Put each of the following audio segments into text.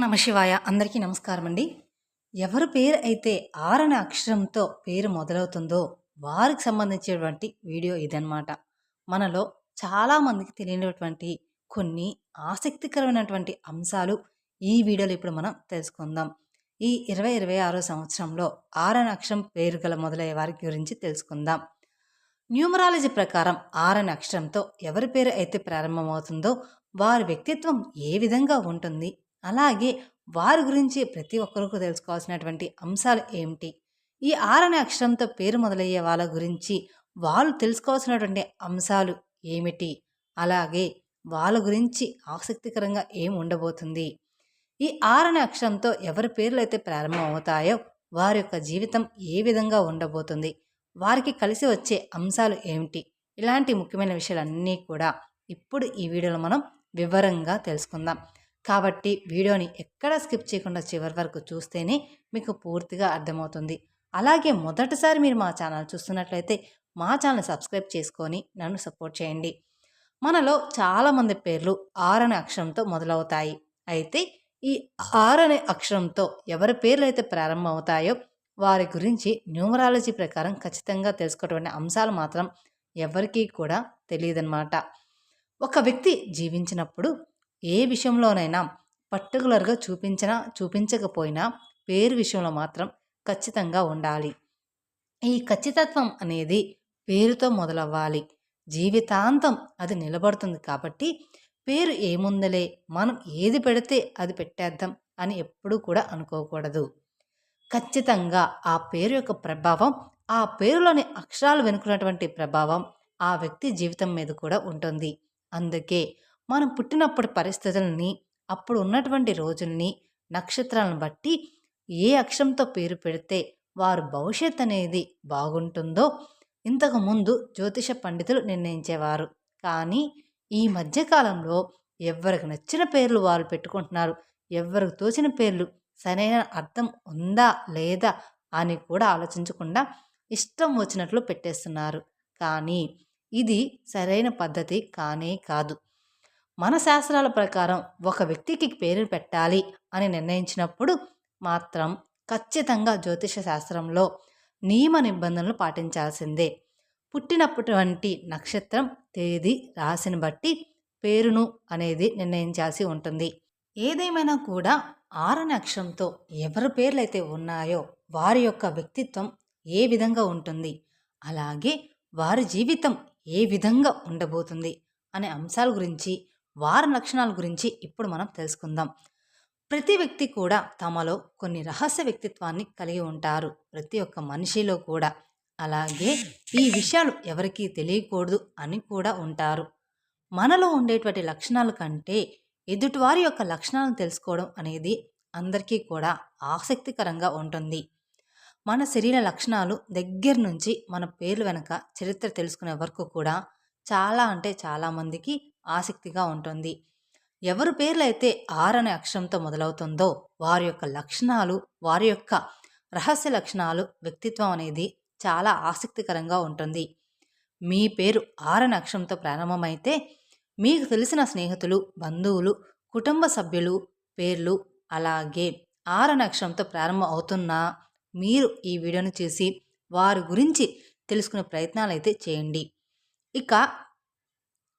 నమ శివాయ. అందరికీ నమస్కారం అండి. ఎవరి పేరు అయితే ఆరని అక్షరంతో పేరు మొదలవుతుందో వారికి సంబంధించినటువంటి వీడియో ఇదన్నమాట. మనలో చాలామందికి తెలియనటువంటి కొన్ని ఆసక్తికరమైనటువంటి అంశాలు ఈ వీడియోలో ఇప్పుడు మనం తెలుసుకుందాం. ఈ ఇరవై ఇరవై ఆరో సంవత్సరంలో ఆరని అక్షరం పేరు గల మొదలయ్యే వారి గురించి తెలుసుకుందాం. న్యూమరాలజీ ప్రకారం ఆరని అక్షరంతో ఎవరి పేరు అయితే ప్రారంభమవుతుందో వారి వ్యక్తిత్వం ఏ విధంగా ఉంటుంది? అలాగే వారి గురించి ప్రతి ఒక్కరికి తెలుసుకోవాల్సినటువంటి అంశాలు ఏమిటి? ఈ ఆరనే అక్షరంతో పేరు మొదలయ్యే వాళ్ళ గురించి వాళ్ళు తెలుసుకోవాల్సినటువంటి అంశాలు ఏమిటి? అలాగే వాళ్ళ గురించి ఆసక్తికరంగా ఏం ఉండబోతుంది? ఈ ఆరనే అక్షరంతో ఎవరి పేర్లు అయితే ప్రారంభం అవుతాయో వారి యొక్క జీవితం ఏ విధంగా ఉండబోతుంది? వారికి కలిసి వచ్చే అంశాలు ఏమిటి? ఇలాంటి ముఖ్యమైన విషయాలన్నీ కూడా ఇప్పుడు ఈ వీడియోలో మనం వివరంగా తెలుసుకుందాం. కాబట్టి వీడియోని ఎక్కడ స్కిప్ చేయకుండా చివరి వరకు చూస్తేనే మీకు పూర్తిగా అర్థమవుతుంది. అలాగే మొదటిసారి మీరు మా ఛానల్ చూస్తున్నట్లయితే మా ఛానల్ సబ్స్క్రైబ్ చేసుకొని నన్ను సపోర్ట్ చేయండి. మనలో చాలామంది పేర్లు ఆర్ అనే అక్షరంతో మొదలవుతాయి. అయితే ఈ ఆర్ అనే అక్షరంతో ఎవరి పేర్లు అయితే ప్రారంభం అవుతాయో వారి గురించి న్యూమరాలజీ ప్రకారం ఖచ్చితంగా తెలుసుకున్నటువంటి అంశాలు మాత్రం ఎవరికీ కూడా తెలియదన్నమాట. ఒక వ్యక్తి జీవించినప్పుడు ఏ విషయంలోనైనా పర్టికులర్గా చూపించినా చూపించకపోయినా పేరు విషయంలో మాత్రం ఖచ్చితంగా ఉండాలి. ఈ ఖచ్చితత్వం అనేది పేరుతో మొదలవ్వాలి. జీవితాంతం అది నిలబడుతుంది కాబట్టి పేరు ఏముందలే మనం ఏది పెడితే అది పెట్టేద్దాం అని ఎప్పుడూ కూడా అనుకోకూడదు. ఖచ్చితంగా ఆ పేరు యొక్క ప్రభావం ఆ పేరులోని అక్షరాలు వెనుకున్నటువంటి ప్రభావం ఆ వ్యక్తి జీవితం మీద కూడా ఉంటుంది. అందుకే మనం పుట్టినప్పటి పరిస్థితుల్ని అప్పుడు ఉన్నటువంటి రోజుల్ని నక్షత్రాలను బట్టి ఏ అక్షరంతో పేరు పెడితే వారు భవిష్యత్ అనేది బాగుంటుందో ఇంతకు ముందు జ్యోతిష పండితులు నిర్ణయించేవారు. కానీ ఈ మధ్యకాలంలో ఎవరికి నచ్చిన పేర్లు వారు పెట్టుకుంటున్నారు. ఎవరికి తోచిన పేర్లు సరైన అర్థం ఉందా లేదా అని కూడా ఆలోచించకుండా ఇష్టం వచ్చినట్లు పెట్టేస్తున్నారు. కానీ ఇది సరైన పద్ధతి కానే కాదు. మన శాస్త్రాల ప్రకారం ఒక వ్యక్తికి పేరు పెట్టాలి అని నిర్ణయించినప్పుడు మాత్రం ఖచ్చితంగా జ్యోతిష శాస్త్రంలో నియమ నిబంధనలు పాటించాల్సిందే. పుట్టినప్పటి నక్షత్రం తేదీ రాశిని బట్టి పేరును అనేది నిర్ణయించాల్సి ఉంటుంది. ఏదేమైనా కూడా ఆరని అక్షరంతో ఎవరి పేర్లు అయితే ఉన్నాయో వారి యొక్క వ్యక్తిత్వం ఏ విధంగా ఉంటుంది అలాగే వారి జీవితం ఏ విధంగా ఉండబోతుంది అనే అంశాల గురించి వారి లక్షణాల గురించి ఇప్పుడు మనం తెలుసుకుందాం. ప్రతి వ్యక్తి కూడా తమలో కొన్ని రహస్య వ్యక్తిత్వాన్ని కలిగి ఉంటారు. ప్రతి ఒక్క మనిషిలో కూడా. అలాగే ఈ విషయాలు ఎవరికీ తెలియకూడదు అని కూడా ఉంటారు. మనలో ఉండేటువంటి లక్షణాల కంటే ఎదుటివారి యొక్క లక్షణాలను తెలుసుకోవడం అనేది అందరికీ కూడా ఆసక్తికరంగా ఉంటుంది. మన శరీర లక్షణాలు దగ్గర నుంచి మన పేర్లు వెనక చరిత్ర తెలుసుకునే వరకు కూడా చాలా అంటే చాలామందికి ఆసక్తిగా ఉంటుంది. ఎవరి పేర్లు అయితే ఆర్ అనే అక్షరంతో మొదలవుతుందో వారి యొక్క లక్షణాలు వారి యొక్క రహస్య లక్షణాలు వ్యక్తిత్వం అనేది చాలా ఆసక్తికరంగా ఉంటుంది. మీ పేరు ఆర్ అనే అక్షరంతో ప్రారంభమైతే మీకు తెలిసిన స్నేహితులు బంధువులు కుటుంబ సభ్యులు పేర్లు అలాగే ఆర్ అనే అక్షరంతో ప్రారంభం అవుతున్నా మీరు ఈ వీడియోను చూసి వారి గురించి తెలుసుకునే ప్రయత్నాలు అయితే చేయండి. ఇక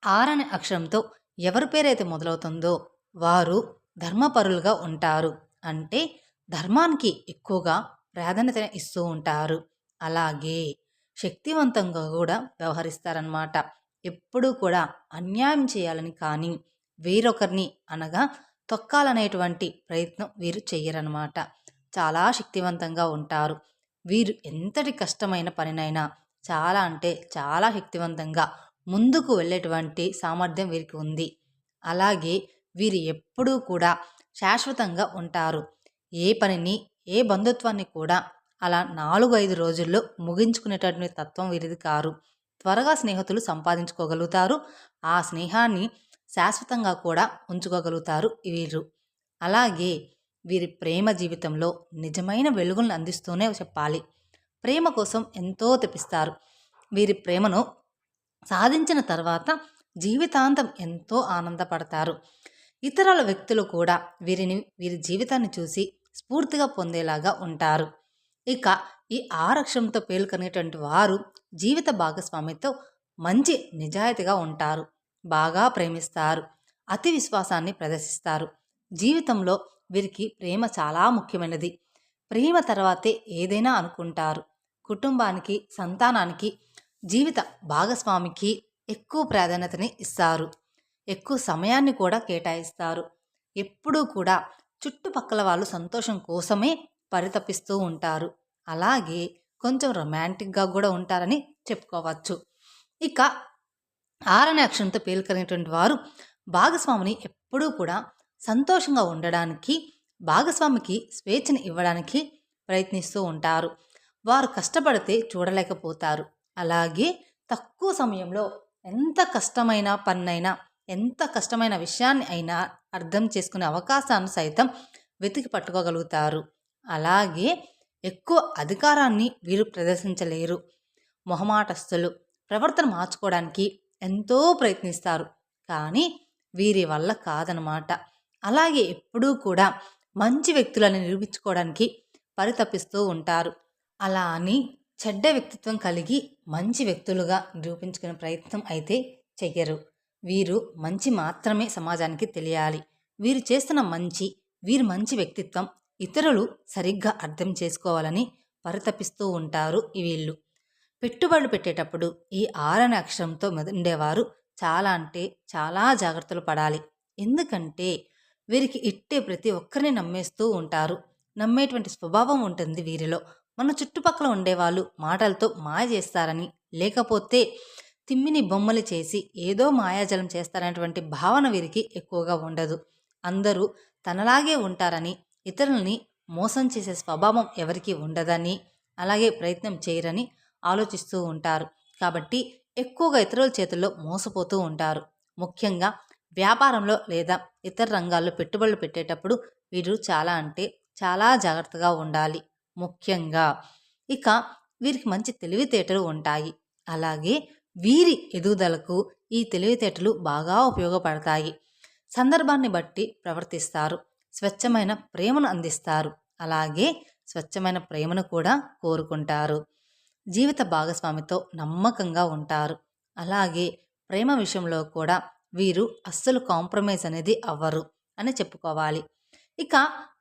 ఆర్ అనే అక్షరంతో ఎవరి పేరైతే మొదలవుతుందో వారు ధర్మపరులుగా ఉంటారు. అంటే ధర్మానికి ఎక్కువగా ప్రాధాన్యత ఇస్తూ ఉంటారు. అలాగే శక్తివంతంగా కూడా వ్యవహరిస్తారనమాట ఎప్పుడూ కూడా అన్యాయం చేయాలని కానీ వేరొకరిని అనగా తొక్కాలనేటువంటి ప్రయత్నం వీరు చెయ్యరనమాట చాలా శక్తివంతంగా ఉంటారు. వీరు ఎంతటి కష్టమైన పనినైనా చాలా అంటే చాలా శక్తివంతంగా ముందుకు వెళ్ళేటువంటి సామర్థ్యం వీరికి ఉంది. అలాగే వీరు ఎప్పుడూ కూడా శాశ్వతంగా ఉంటారు. ఏ పనిని ఏ బంధుత్వాన్ని కూడా అలా నాలుగు ఐదు రోజుల్లో ముగించుకునేటటువంటి తత్వం వీరిది కారు. త్వరగా స్నేహితులు సంపాదించుకోగలుగుతారు. ఆ స్నేహాన్ని శాశ్వతంగా కూడా ఉంచుకోగలుగుతారు వీరు. అలాగే వీరి ప్రేమ జీవితంలో నిజమైన వెలుగులను అందిస్తూనే చెప్పాలి. ప్రేమ కోసం ఎంతో తెప్పిస్తారు. వీరి ప్రేమను సాధించిన తర్వాత జీవితాంతం ఎంతో ఆనందపడతారు. ఇతరుల వ్యక్తులు కూడా వీరిని వీరి జీవితాన్ని చూసి స్ఫూర్తిగా పొందేలాగా ఉంటారు. ఇక ఈ ఆరక్షంతో పేలుకనేటువంటి వారు జీవిత భాగస్వామితో మంచి నిజాయితీగా ఉంటారు. బాగా ప్రేమిస్తారు. అతి విశ్వాసాన్ని ప్రదర్శిస్తారు. జీవితంలో వీరికి ప్రేమ చాలా ముఖ్యమైనది. ప్రేమ తర్వాతే ఏదైనా అనుకుంటారు. కుటుంబానికి సంతానానికి జీవిత భాగస్వామికి ఎక్కువ ప్రాధాన్యతని ఇస్తారు. ఎక్కువ సమయాన్ని కూడా కేటాయిస్తారు. ఎప్పుడూ కూడా చుట్టుపక్కల వాళ్ళు సంతోషం కోసమే పరితపిస్తూ ఉంటారు. అలాగే కొంచెం రొమాంటిక్గా కూడా ఉంటారని చెప్పుకోవచ్చు. ఇక ఆరనే అక్షరంతో పేలుకనేటువంటి వారు భాగస్వామిని ఎప్పుడూ కూడా సంతోషంగా ఉండడానికి భాగస్వామికి స్వేచ్ఛని ఇవ్వడానికి ప్రయత్నిస్తూ ఉంటారు. వారు కష్టపడితే చూడలేకపోతారు. అలాగే తక్కువ సమయంలో ఎంత కష్టమైన పన్నైనా ఎంత కష్టమైన విషయాన్ని అయినా అర్థం చేసుకునే అవకాశాన్ని సైతం వెతికి పట్టుకోగలుగుతారు. అలాగే ఎక్కువ అధికారాన్ని వీరు ప్రదర్శించలేరు. మొహమాటస్తులు ప్రవర్తన మార్చుకోవడానికి ఎంతో ప్రయత్నిస్తారు. కానీ వీరి వల్ల కాదనమాట అలాగే ఎప్పుడూ కూడా మంచి వ్యక్తులను నిరూపించుకోవడానికి పరితపిస్తూ ఉంటారు. అలా అని చెడ్డ వ్యక్తిత్వం కలిగి మంచి వ్యక్తులుగా నిరూపించుకునే ప్రయత్నం అయితే చెయ్యరు. వీరు మంచి మాత్రమే సమాజానికి తెలియాలి. వీరు చేస్తున్న మంచి వీరి మంచి వ్యక్తిత్వం ఇతరులు సరిగ్గా అర్థం చేసుకోవాలని పరితపిస్తూ ఉంటారు వీళ్ళు. పెట్టుబడులు పెట్టేటప్పుడు ఈ ఆరని అక్షరంతో ఉండేవారు చాలా అంటే చాలా జాగ్రత్తలు పడాలి. ఎందుకంటే వీరికి ఇట్టే ప్రతి ఒక్కరిని నమ్మేస్తూ ఉంటారు. నమ్మేటువంటి స్వభావం ఉంటుంది వీరిలో. మన చుట్టుపక్కల ఉండేవాళ్ళు మాటలతో మాయ చేస్తారని లేకపోతే తిమ్మిని బొమ్మలు చేసి ఏదో మాయాజలం చేస్తారనేటువంటి భావన వీరికి ఎక్కువగా ఉండదు. అందరూ తనలాగే ఉంటారని ఇతరులని మోసం చేసే స్వభావం ఎవరికి ఉండదని అలాగే ప్రయత్నం చేయరని ఆలోచిస్తూ ఉంటారు. కాబట్టి ఎక్కువగా ఇతరుల చేతుల్లో మోసపోతూ ఉంటారు. ముఖ్యంగా వ్యాపారంలో లేదా ఇతర రంగాల్లో పెట్టుబడులు పెట్టేటప్పుడు వీరు చాలా అంటే చాలా జాగ్రత్తగా ఉండాలి. ముఖ్యంగా. ఇక వీరికి మంచి తెలివితేటలు ఉంటాయి. అలాగే వీరి ఎదుగుదలకు ఈ తెలివితేటలు బాగా ఉపయోగపడతాయి. సందర్భాన్ని బట్టి ప్రవర్తిస్తారు. స్వచ్ఛమైన ప్రేమను అందిస్తారు. అలాగే స్వచ్ఛమైన ప్రేమను కూడా కోరుకుంటారు. జీవిత భాగస్వామితో నమ్మకంగా ఉంటారు. అలాగే ప్రేమ విషయంలో కూడా వీరు అస్సలు కాంప్రమైజ్ అనేది అవ్వరు అని చెప్పుకోవాలి. ఇక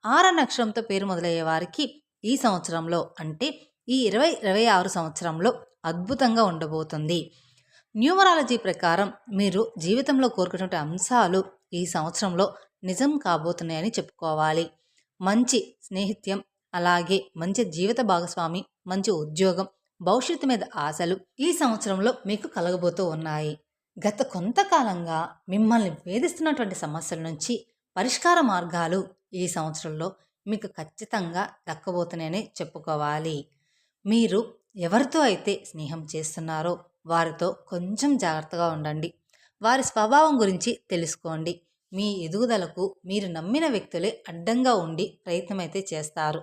ఆర నక్షరంతో పేరు మొదలయ్యే వారికి ఈ సంవత్సరంలో అంటే ఈ ఇరవై ఇరవై ఆరు సంవత్సరంలో అద్భుతంగా ఉండబోతుంది. న్యూమరాలజీ ప్రకారం మీరు జీవితంలో కోరుకునే అంశాలు ఈ సంవత్సరంలో నిజం కాబోతున్నాయని చెప్పుకోవాలి. మంచి స్నేహిత్యం అలాగే మంచి జీవిత భాగస్వామి మంచి ఉద్యోగం భవిష్యత్తు మీద ఆశలు ఈ సంవత్సరంలో మీకు కలగబోతూ ఉన్నాయి. గత కొంతకాలంగా మిమ్మల్ని వేధిస్తున్నటువంటి సమస్యల నుంచి పరిష్కార మార్గాలు ఈ సంవత్సరంలో మీకు ఖచ్చితంగా దక్కబోతున్నాయని చెప్పుకోవాలి. మీరు ఎవరితో అయితే స్నేహం చేస్తున్నారో వారితో కొంచెం జాగ్రత్తగా ఉండండి. వారి స్వభావం గురించి తెలుసుకోండి. మీ ఎదుగుదలకు మీరు నమ్మిన వ్యక్తులే అడ్డంగా ఉండి ప్రయత్నమైతే చేస్తారు.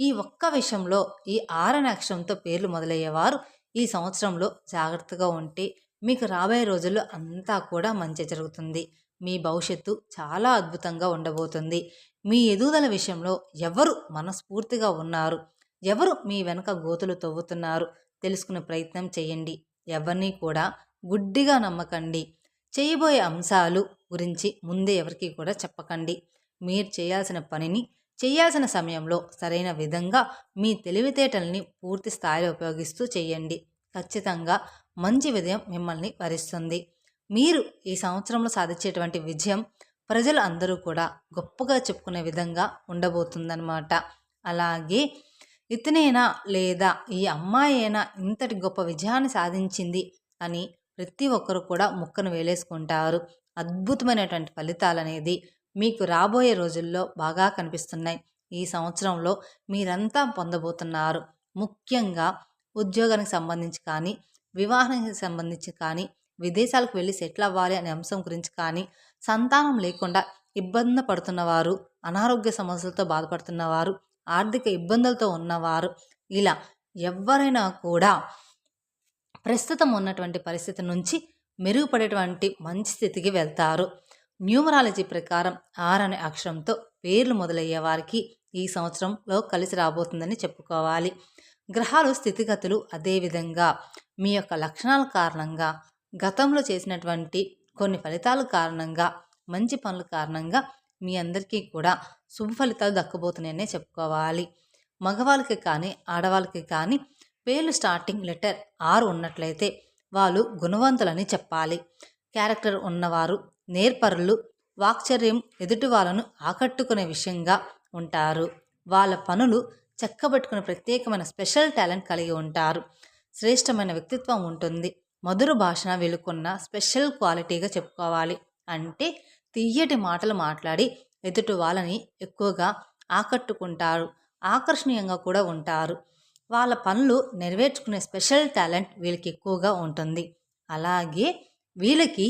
ఈ ఒక్క విషయంలో ఈ ఆరనక్షరంతో పేర్లు మొదలయ్యేవారు ఈ సంవత్సరంలో జాగ్రత్తగా ఉంటే మీకు రాబోయే రోజుల్లో అంతా కూడా మంచి జరుగుతుంది. మీ భవిష్యత్తు చాలా అద్భుతంగా ఉండబోతుంది. మీ ఎదుగుదల విషయంలో ఎవరు మనస్ఫూర్తిగా ఉన్నారు? ఎవరు మీ వెనక గోతులు తవ్వుతున్నారు? తెలుసుకునే ప్రయత్నం చేయండి. ఎవరిని కూడా గుడ్డిగా నమ్మకండి. చేయబోయే అంశాలు గురించి ముందే ఎవరికి కూడా చెప్పకండి. మీరు చేయాల్సిన పనిని చేయాల్సిన సమయంలో సరైన విధంగా మీ తెలివితేటల్ని పూర్తి స్థాయిలో ఉపయోగిస్తూ చేయండి. ఖచ్చితంగా మంచి విజయం మిమ్మల్ని వరిస్తుంది. మీరు ఈ సంవత్సరంలో సాధించేటువంటి విజయం ప్రజలు అందరూ కూడా గొప్పగా చెప్పుకునే విధంగా ఉండబోతుందన్నమాట. అలాగే ఇతనేనా లేదా ఈ అమ్మాయి అయినా ఇంతటి గొప్ప విజయాన్ని సాధించింది అని ప్రతి ఒక్కరు కూడా ముక్కను వేలేసుకుంటారు. అద్భుతమైనటువంటి ఫలితాలు అనేది మీకు రాబోయే రోజుల్లో బాగా కనిపిస్తున్నాయి. ఈ సంవత్సరంలో మీరంతా పొందబోతున్నారు. ముఖ్యంగా ఉద్యోగానికి సంబంధించి కానీ వివాహానికి సంబంధించి కానీ విదేశాలకు వెళ్ళి సెటిల్ అవ్వాలి అనే అంశం గురించి కానీ సంతానం లేకుండా ఇబ్బంది పడుతున్నవారు అనారోగ్య సమస్యలతో బాధపడుతున్నవారు ఆర్థిక ఇబ్బందులతో ఉన్నవారు ఇలా ఎవరైనా కూడా ప్రస్తుతం ఉన్నటువంటి పరిస్థితి నుంచి మెరుగుపడేటువంటి మంచి స్థితికి వెళ్తారు. న్యూమరాలజీ ప్రకారం ఆర్ అనే అక్షరంతో పేర్లు మొదలయ్యే వారికి ఈ సంవత్సరంలో కలిసి రాబోతుందని చెప్పుకోవాలి. గ్రహాలు స్థితిగతులు అదేవిధంగా మీ యొక్క లక్షణాల కారణంగా గతంలో చేసినటువంటి కొన్ని ఫలితాల కారణంగా మంచి పనుల కారణంగా మీ అందరికీ కూడా శుభ ఫలితాలు దక్కబోతున్నాయనే చెప్పుకోవాలి. మగవాళ్ళకి కానీ ఆడవాళ్ళకి కానీ పేర్లు స్టార్టింగ్ లెటర్ ఆరు ఉన్నట్లయితే వాళ్ళు గుణవంతులని చెప్పాలి. క్యారెక్టర్ ఉన్నవారు నేర్పరులు వాక్చర్యం ఎదుటి వాళ్ళను ఆకట్టుకునే విషయంగా ఉంటారు. వాళ్ళ పనులు చెక్కబెట్టుకునే ప్రత్యేకమైన స్పెషల్ టాలెంట్ కలిగి ఉంటారు. శ్రేష్టమైన వ్యక్తిత్వం ఉంటుంది. మధుర భాషన వెలుకున్న స్పెషల్ క్వాలిటీగా చెప్పుకోవాలి. అంటే తీయటి మాటలు మాట్లాడి ఎదుటి వాళ్ళని ఎక్కువగా ఆకట్టుకుంటారు. ఆకర్షణీయంగా కూడా ఉంటారు. వాళ్ళ పనులు నెరవేర్చుకునే స్పెషల్ టాలెంట్ వీళ్ళకి ఎక్కువగా ఉంటుంది. అలాగే వీళ్ళకి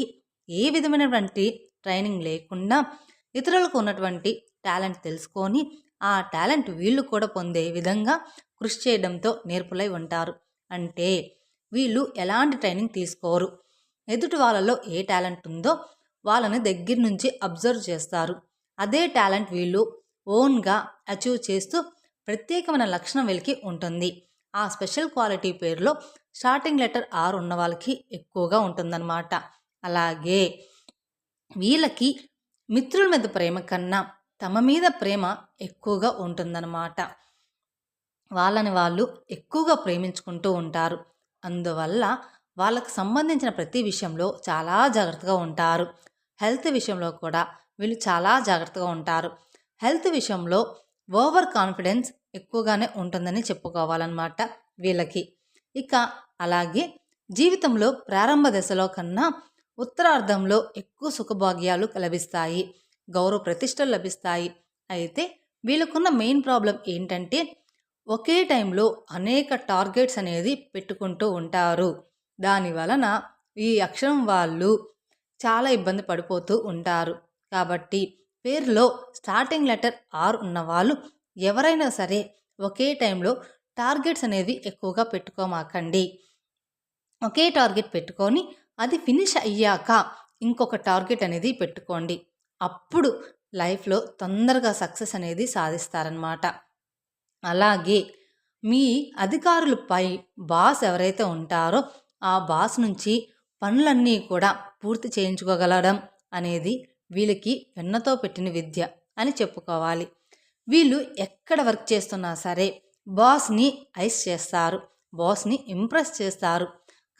ఏ విధమైనటువంటి ట్రైనింగ్ లేకుండా ఇతరులకు ఉన్నటువంటి టాలెంట్ తెలుసుకొని ఆ టాలెంట్ వీళ్ళు కూడా పొందే విధంగా కృషి చేయడంతో నేర్పులై ఉంటారు. అంటే వీళ్ళు ఎలాంటి ట్రైనింగ్ తీసుకోరు. ఎదుటి వాళ్ళలో ఏ టాలెంట్ ఉందో వాళ్ళని దగ్గర నుంచి అబ్జర్వ్ చేస్తారు. అదే టాలెంట్ వీళ్ళు ఓన్గా అచీవ్ చేస్తూ ప్రత్యేకమైన లక్షణం వెలికి ఉంటుంది. ఆ స్పెషల్ క్వాలిటీ పేరులో స్టార్టింగ్ లెటర్ ఆర్ ఉన్న వాళ్ళకి ఎక్కువగా ఉంటుందన్నమాట. అలాగే వీళ్ళకి మిత్రుల మీద ప్రేమ కన్నా తమ మీద ప్రేమ ఎక్కువగా ఉంటుందన్నమాట. వాళ్ళని వాళ్ళు ఎక్కువగా ప్రేమించుకుంటూ ఉంటారు. అందువల్ల వాళ్ళకు సంబంధించిన ప్రతి విషయంలో చాలా జాగ్రత్తగా ఉంటారు. హెల్త్ విషయంలో కూడా వీళ్ళు చాలా జాగ్రత్తగా ఉంటారు. హెల్త్ విషయంలో ఓవర్ కాన్ఫిడెన్స్ ఎక్కువగానే ఉంటుందని చెప్పుకోవాలన్నమాట వీళ్ళకి. ఇక అలాగే జీవితంలో ప్రారంభ దశలో కన్నా ఉత్తరార్ధంలో ఎక్కువ సుఖభాగ్యాలు లభిస్తాయి. గౌరవ ప్రతిష్టలు లభిస్తాయి. అయితే వీళ్ళకున్న మెయిన్ ప్రాబ్లం ఏంటంటే ఒకే టైంలో అనేక టార్గెట్స్ అనేది పెట్టుకుంటూ ఉంటారు. దాని వలన ఈ అక్షరం వాళ్ళు చాలా ఇబ్బంది పడిపోతూ ఉంటారు. కాబట్టి పేరులో స్టార్టింగ్ లెటర్ ఆర్ ఉన్న వాళ్ళు ఎవరైనా సరే ఒకే టైంలో టార్గెట్స్ అనేవి ఎక్కువగా పెట్టుకోమాకండి. ఒకే టార్గెట్ పెట్టుకొని అది ఫినిష్ అయ్యాక ఇంకొక టార్గెట్ అనేది పెట్టుకోండి. అప్పుడు లైఫ్లో తొందరగా సక్సెస్ అనేది సాధిస్తారనమాట అలాగే మీ అధికారులపై బాస్ ఎవరైతే ఉంటారో ఆ బాస్ నుంచి పనులన్నీ కూడా పూర్తి చేయించుకోగలడం అనేది వీళ్ళకి వెన్నతో పెట్టిన విద్య అని చెప్పుకోవాలి. వీళ్ళు ఎక్కడ వర్క్ చేస్తున్నా సరే బాస్ని ఐస్ చేస్తారు బాస్ని ఇంప్రెస్ చేస్తారు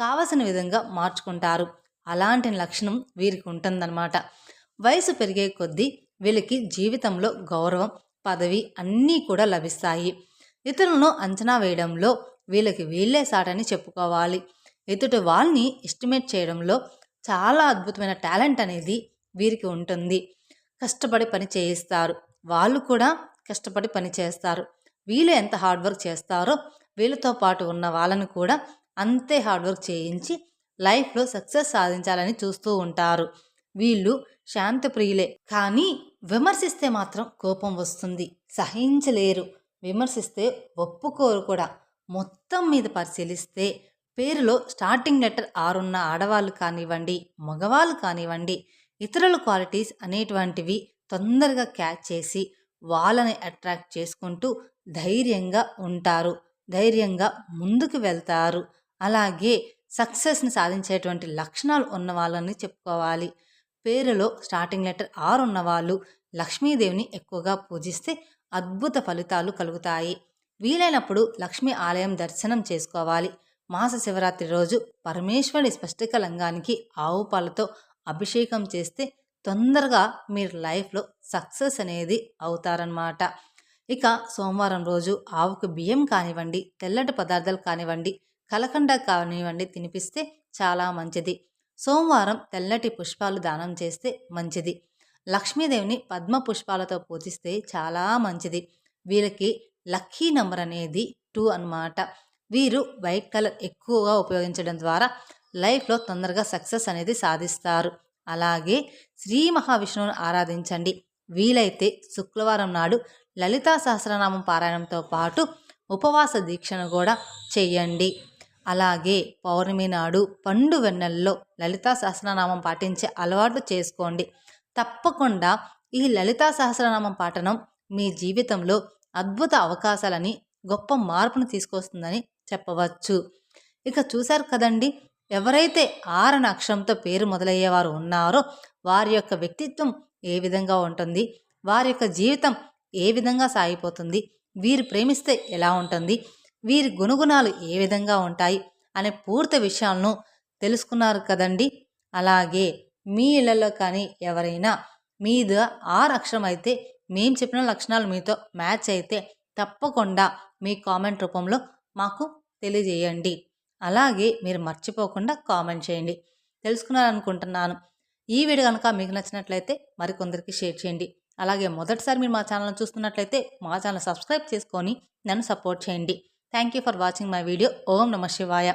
కావలసిన విధంగా మార్చుకుంటారు. అలాంటి లక్షణం వీరికి ఉంటుందన్నమాట. వయసు పెరిగే కొద్దీ వీళ్ళకి జీవితంలో గౌరవం పదవి అన్నీ కూడా లభిస్తాయి. ఇతరులను అంచనా వేయడంలో వీళ్ళకి వీళ్ళే సాటని చెప్పుకోవాలి. ఎదుటి వాళ్ళని ఎస్టిమేట్ చేయడంలో చాలా అద్భుతమైన టాలెంట్ అనేది వీరికి ఉంటుంది. కష్టపడి పని చేయిస్తారు. వాళ్ళు కూడా కష్టపడి పని చేస్తారు. వీళ్ళు ఎంత హార్డ్ వర్క్ చేస్తారో వీళ్ళతో పాటు ఉన్న వాళ్ళని కూడా అంతే హార్డ్ వర్క్ చేయించి లైఫ్లో సక్సెస్ సాధించాలని చూస్తూ ఉంటారు. వీళ్ళు శాంతప్రియులే. కానీ విమర్శిస్తే మాత్రం కోపం వస్తుంది. సహించలేరు. విమర్శిస్తే ఒప్పుకోరు కూడా. మొత్తం మీద పరిశీలిస్తే పేరులో స్టార్టింగ్ లెటర్ ఆరున్న ఆడవాళ్ళు కానివ్వండి మగవాళ్ళు కానివ్వండి ఇతరుల క్వాలిటీస్ అనేటువంటివి తొందరగా క్యాచ్ చేసి వాళ్ళని అట్రాక్ట్ చేసుకుంటూ ధైర్యంగా ఉంటారు. ధైర్యంగా ముందుకు వెళ్తారు. అలాగే సక్సెస్ని సాధించేటువంటి లక్షణాలు ఉన్న వాళ్ళని చెప్పుకోవాలి. పేరులో స్టార్టింగ్ లెటర్ ఆరు ఉన్న వాళ్ళు లక్ష్మీదేవిని ఎక్కువగా పూజిస్తే అద్భుత ఫలితాలు కలుగుతాయి. వీలైనప్పుడు లక్ష్మీ ఆలయం దర్శనం చేసుకోవాలి. మాస శివరాత్రి రోజు పరమేశ్వరుని స్పష్టిక లింగానికి ఆవు పాలతో అభిషేకం చేస్తే తొందరగా మీరు లైఫ్లో సక్సెస్ అనేది అవుతారన్నమాట. ఇక సోమవారం రోజు ఆవుకు బియ్యం కానివ్వండి తెల్లటి పదార్థాలు కానివ్వండి కలకండ కానివ్వండి తినిపిస్తే చాలా మంచిది. సోమవారం తెల్లటి పుష్పాలు దానం చేస్తే మంచిది. లక్ష్మీదేవిని పద్మ పుష్పాలతో పూజిస్తే చాలా మంచిది. వీళ్ళకి లక్కీ నెంబర్ అనేది టూ అనమాట వీరు వైట్ కలర్ ఎక్కువగా ఉపయోగించడం ద్వారా లైఫ్లో తొందరగా సక్సెస్ అనేది సాధిస్తారు. అలాగే శ్రీ మహావిష్ణువును ఆరాధించండి. వీలైతే శుక్రవారం నాడు లలితా సహస్రనామం పారాయణంతో పాటు ఉపవాస దీక్షను కూడా చేయండి. అలాగే పౌర్ణమి నాడు పండు వెన్నెల్లో లలితా సహస్రనామం పాటించే అలవాటు చేసుకోండి. తప్పకుండా ఈ లలితా సహస్రనామం పాఠనం మీ జీవితంలో అద్భుత అవకాశాలని గొప్ప మార్పును తీసుకొస్తుందని చెప్పవచ్చు. ఇక చూశారు కదండి ఎవరైతే ఆరణ అక్షరంతో పేరు మొదలయ్యేవారు ఉన్నారో వారి యొక్క వ్యక్తిత్వం ఏ విధంగా ఉంటుంది వారి యొక్క జీవితం ఏ విధంగా సాగిపోతుంది వీరు ప్రేమిస్తే ఎలా ఉంటుంది వీరి గుణగుణాలు ఏ విధంగా ఉంటాయి అనే పూర్తి విషయాలను తెలుసుకున్నారు కదండి. అలాగే మీ ఇళ్ళలో కానీ ఎవరైనా మీద ఆరు అక్షరం అయితే మేము చెప్పిన లక్షణాలు మీతో మ్యాచ్ అయితే తప్పకుండా మీ కామెంట్ రూపంలో మాకు తెలియజేయండి. అలాగే మీరు మర్చిపోకుండా కామెంట్ చేయండి. తెలుసుకున్నారనుకుంటున్నాను. ఈ వీడియో కనుక మీకు నచ్చినట్లయితే మరికొందరికి షేర్ చేయండి. అలాగే మొదటిసారి మీరు మా ఛానల్ చూస్తున్నట్లయితే మా ఛానల్ సబ్స్క్రైబ్ చేసుకొని నన్ను సపోర్ట్ చేయండి. Thank you for watching my video ఓం నమ శివాయ.